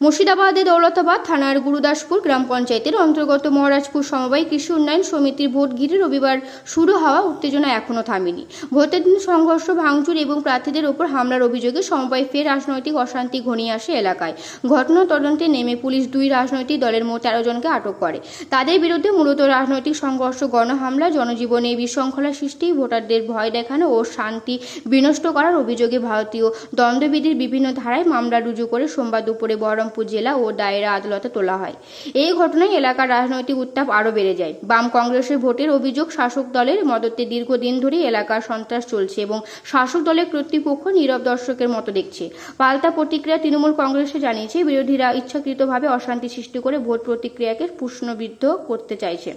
মুর্শিদাবাদের দৌলতাবাদ থানার গুরুদাসপুর গ্রাম পঞ্চায়েতের অন্তর্গত মহারাজপুর সমবায় কৃষি উন্নয়ন সমিতির ভোট ঘিরে রবিবার শুরু হওয়া উত্তেজনা এখনও থামেনি। ভোটের দিন সংঘর্ষ, ভাঙচুর এবং প্রার্থীদের ওপর হামলার অভিযোগে সমবায় ফের রাজনৈতিক অশান্তি ঘনিয়ে আসে এলাকায়। ঘটনা তদন্তে নেমে পুলিশ দুই রাজনৈতিক দলের মোট তেরো জনকে আটক করে। তাদের বিরুদ্ধে মূলত রাজনৈতিক সংঘর্ষ, গণহামলা, জনজীবনে বিশৃঙ্খলা সৃষ্টি, ভোটারদের ভয় দেখানো ও শান্তি বিনষ্ট করার অভিযোগে ভারতীয় দণ্ডবিধির বিভিন্ন ধারায় মামলা রুজু করে সোমবার দুপুরে বহরমপুর জেলা ও দায়রা আদালতে তোলা হয়। এই ঘটনায় এলাকার রাজনৈতিক উত্তাপ আরও বেড়ে যায়। বাম কংগ্রেসের ভোটের অভিযোগ শাসক দলের মদতে দীর্ঘদিন ধরে এলাকার সন্ত্রাস চলছে এবং শাসক দলের কর্তৃপক্ষ নীরব দর্শকের মতো দেখছে। পাল্টা প্রতিক্রিয়া তৃণমূল কংগ্রেসে জানিয়েছে, বিরোধীরা ইচ্ছাকৃতভাবে অশান্তি সৃষ্টি করে ভোট প্রতিক্রিয়াকে প্রশ্নবিদ্ধ করতে চাইছে।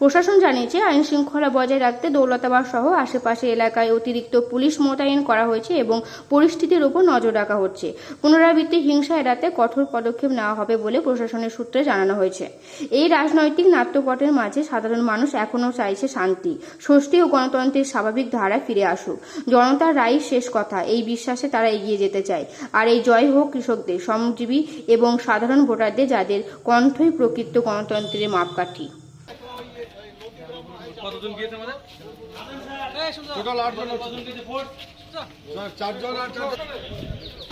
প্রশাসন জানিয়েছে, আইন শৃঙ্খলা বজায় রাখতে দৌলতাবাদ সহ আশেপাশে এলাকায় অতিরিক্ত পুলিশ মোতায়েন করা হয়েছে এবং পরিস্থিতির উপর নজর রাখা হচ্ছে। পুনরাবৃত্তি, হিংসা এড়াতে কঠোর পদক্ষেপ নেওয়া হবে বলে প্রশাসনের সূত্রে জানানো হয়েছে। এই রাজনৈতিক নাট্যপটের মাঝে সাধারণ মানুষ এখনও চাইছে শান্তি। ষষ্ঠী ও গণতন্ত্রের স্বাভাবিক ধারায় ফিরে আসুক। জনতার রায় শেষ কথা। এই বিশ্বাসে তারা এগিয়ে যেতে চায়। আর এই জয় হোক কৃষকদের শ্রমজীবী এবং সাধারণ ভোটারদের যাদের কণ্ঠই প্রকৃত গণতন্ত্রের মাপকাঠি। কতজন গিয়েছে আমাদের? টোটাল আটজন চারজন আর চারজন।